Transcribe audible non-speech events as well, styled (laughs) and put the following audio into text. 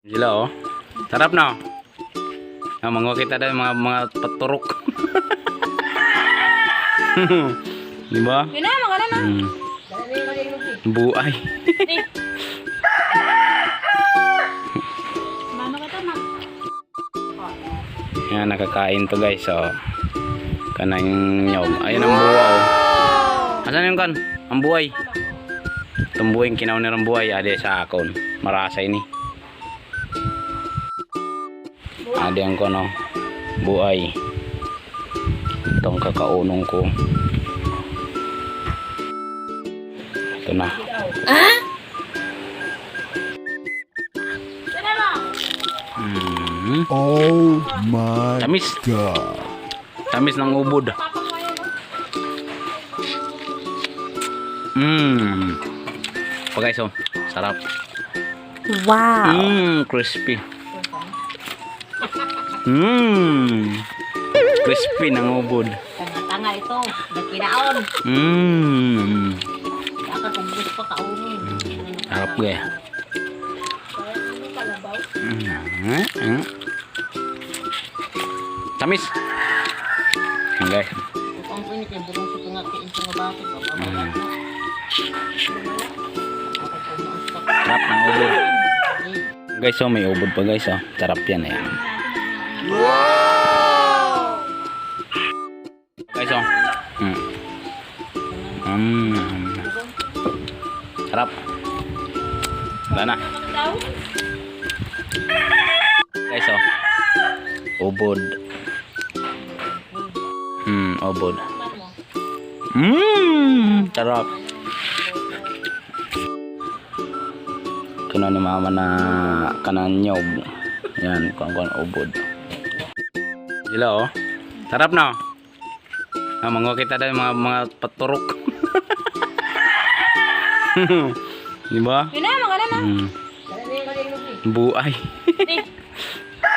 Sila oh. Sarap na. Ah, mango kita dahil mga mga paturok. (laughs) Di ba? Yun na, mga na. Hmm. Buay. Mano ka to, ma? Yan, nakakain to guys. So, kanang nyog. Ayun ang buwa oh. Asan yung kan? Ang buhay. Itong buhay, kinaw na buhay. Adi sa akon. Marasay ni. Adi ang kono. Buhay. Itong kakaunong ko. Ito na. Na? Hmm. Oh my Tamis. god. Tamis ng ubod. No? Mmm. Guys, oh. Sarap. Wow. Mmm, crispy. Mmm. Crispy ng ubod. Tanga-tanga ito. Nagpinaon. Mmm. Kaka kung gusto pa. Tamis. Guys. Kung ko ni kay burong sa tunga kay insa nga bakit baba mo. Mm. Sarap ng ubod. Guys, oh, may ubod pa guys, oh. Sarap yan, eh. Guys, oh. Mm. Mm. Sarap. Wala na. Guys, oh. Ubod. Hmm, ubod. Mmm, sarap. Kino ni mama na kanan. Yan, kuan kuan ubod. Sila oh. Sarap na. Ah, mango kita dahil mga mga paturok. (laughs) Di ba? Yun na, mga na. Hmm. Buay. (laughs)